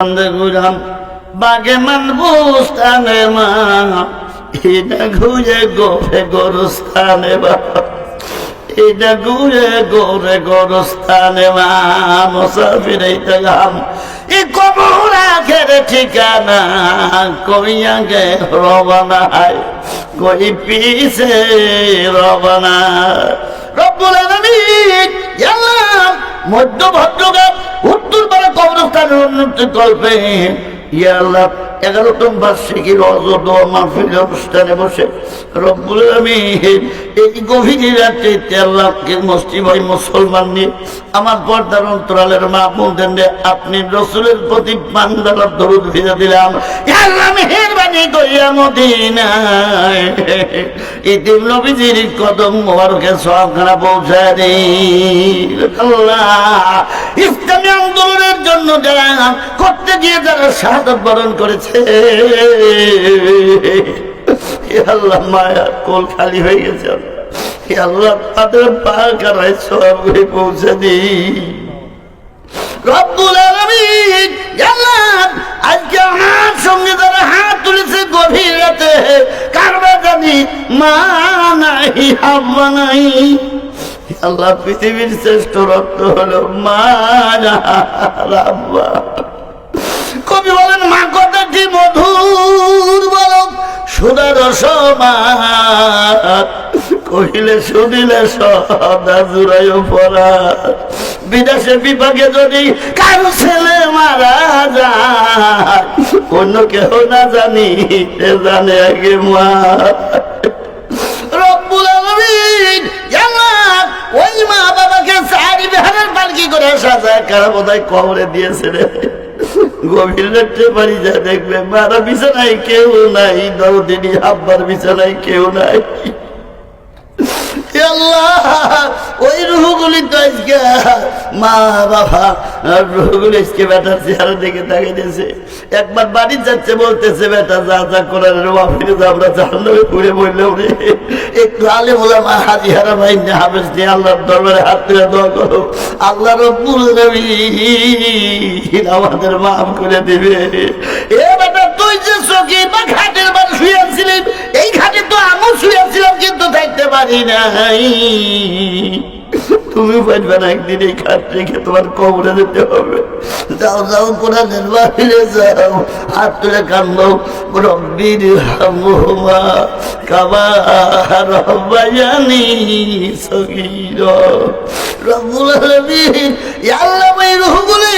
ঘুরাম বাগে মান বুস্তানে মা। এটা ঘুরে গোরে গোরস্থানে এটা ঘুরে গোরে গোরস্থানে মা, মুসাফির এইটা গাম কবর ঠিকানা, কই আগে রবানা কই পিছে রবানা রব্বুল আলামিন মধ্য ভদ্রগাম উত্তর পাড়া কবরস্থানের উন্নতি কল্পে ইয়া আল্লাহ এগারোতম বার্ষিকীর অযোধ্যা মাহফিল অনুষ্ঠানে বসে রব্বুল আমিন এই গভীর রাত্রে আল্লাহকে মুসলিম ভাই মুসলমান নিয়ে আমার পর্দার অন্তরালের মা নিয়ে আপনি রসুলের প্রতি পান্ডালার দরুদ ভিজে দিলাম। মেহেরবানি করিয়া মদিনায়। ইতিম নবীজির কদম মোবারকে সবখানা পৌঁছায় আল্লাহ, ইসলামী আন্দোলনের জন্য যারা করতে গিয়ে যারা শাহাদত বরণ করেছে। আল্লাহ, মায়া কোল খালি হয়ে গেছে আল্লাহ। তাদের পা কারায় সব পৌঁছে দিই রব্বুল আলামিন আল্লাহ হাত তুলেছে গভীর কারবা জানি মা নাই হাব্বা নাই। আল্লাহ, পৃথিবীর শ্রেষ্ঠ রত্ন হলো মা রাব্বা কহিলে, শুনিলে সদা জুড়াইও পড়া। বিদেশে বিভাগে যদি কারও ছেলে মারা যায়, অন্য কেহ না জানি জানে আগে মা ওই মা বাবাকে সারি বিহারের পালকি করে সাজা কারা বোধহয় কবরে দিয়েছে রে। গভীর রাত্রে বাড়ি যা দেখবে, মারা বিছানায় কেউ নাই দাউদিনী আব্বার বিছানায় কেউ নাই। আল্লাহ! তো আজকে। মা, বাবা, আর রুহগুলি আজকে বেটার চেহারা দেখে একবার বাড়ি যাচ্ছে বলতেছে, বেটা, যা যা করার আমরা ঘুরে বললাম রে। একটু আলে বলে মা হাজি হারা ভাই হাফেজ নিয়ে আল্লাহর দরবারে হাত তুলে দোয়া করো। আল্লাহ রব্বুল নবীন আমাদের মাফ করে দিবে। এ বেটা, তুই যে চকি বা ঘাটের বার শুয়েছিলি এই ঘাটে তো আমিও শুয়েছিলাম কিন্তু থাকতে পারি নাই। তুমি পারবে না, একদিন এই খাট রেখে তোমার কবরে যেতে হবে। যাও যাও কোরআনের বাহিরে যাও। হাত তুলে কান্দ রব্বির হামুমা কাবা, রব্বায়ানি সগীর। রব্বুল আলামিন, ইয়া আল্লাহ এই রূহগুলি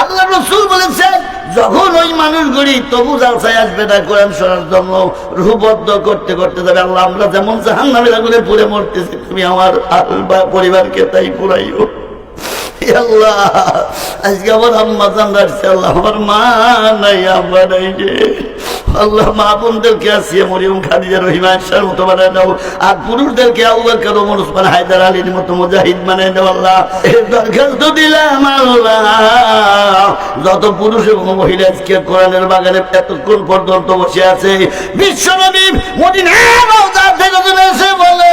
আল্লাহ রসুল বলেছেন, যখন ওই মানুষগুলি তবু জালসায় আসবে না, কোরআন শোনার জন্য রুহবদ্ধ করতে করতে যাবে। আল্লাহ, আমরা যেমন জাহান নামে আগুনে পুড়ে মরতেছি, তুমি আমার আলবা পরিবারকে তাই পুরাইও আল্লাহ, আজকে আমার আম্মা জান আল্লাহ, আমার মা নাই, আব্বা নাই রে। যত পুরুষ এবং মহিলা কোরআনের বাগানে এতক্ষণ পর্যন্ত বসে আছে বিশ্বনবী মদিনা বলে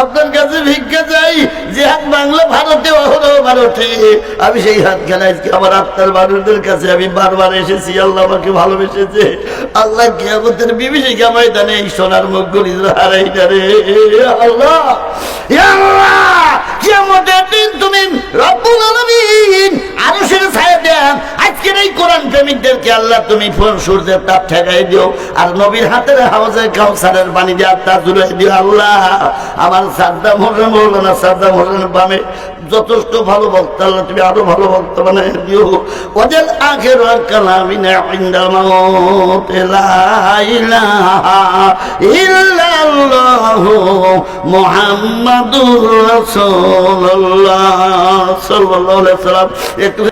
আপনার কাছে ভিক্ষা চাই, যে হাত বাংলা ভারতে ভারতে। আমি সেই হাত খেলা আজকে আমার আত্মার মানুষদের কাছে আমি বারবার এসেছি, আল্লাহ আমাকে ভালোবেসেছে। আল্লাহ কেয়ামতের বিভীষিকা ময়দানে এই সোনার মুখগুলি হারাই রে। আল্লাহ আল্লাহ দিন তুমি রব্বুল আলামিন আরও সেটা ছায়া দেন আজকের এই কোরআন প্রেমিকদেরকে আল্লাহ তুমি সূর্যের তাপ ঠেকাই দিও, আর নবীর হাতের কাউসারের দিও আল্লাহ। আমার সাদ্দাম হোসেন সাদ্দাম বামে যথেষ্ট ভালো বক্তা আল্লাহ তুমি আরও ভালো বক্তা বানাই দিও। ওদের আখের কালামি না সাল্লাল্লাহু আলাইহি একটু